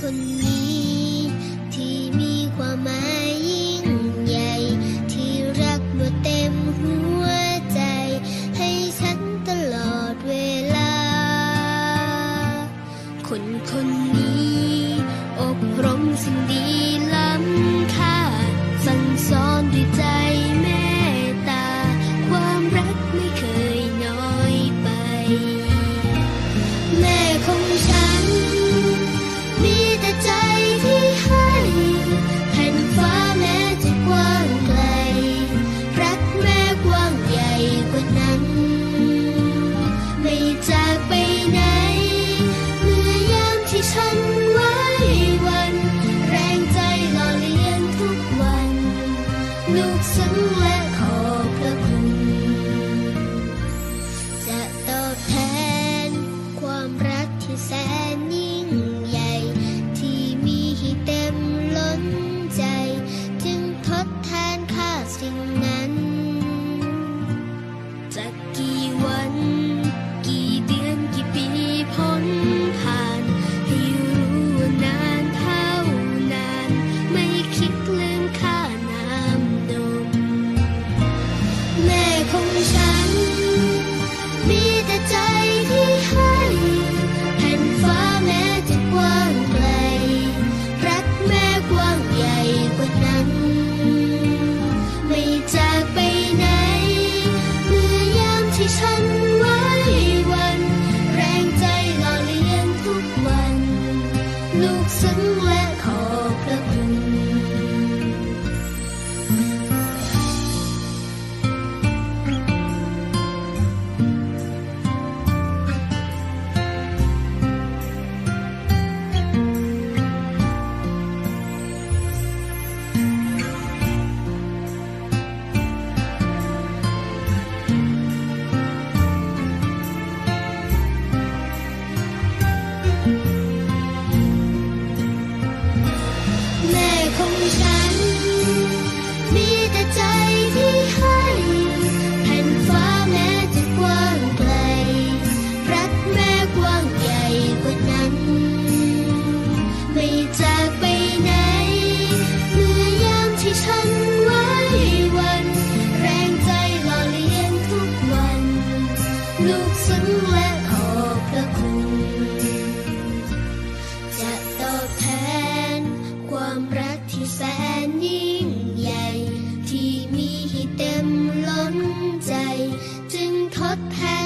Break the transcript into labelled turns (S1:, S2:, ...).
S1: คนนี้ ที่มีความหมายยิ่งใหญ่ ที่รักมาเต็มหัวใจ ให้ฉันตลอดเวลา คนคนนี้ อบรมสิ่งดีล้ำค่า 又怎 lúc xứng lẽ khỏi ลูกซึ้งและขอพระคุณ จะตอบแทน ความรักที่แสนยิ่งใหญ่ ที่มีเต็มล้นใจ จึงทดแทน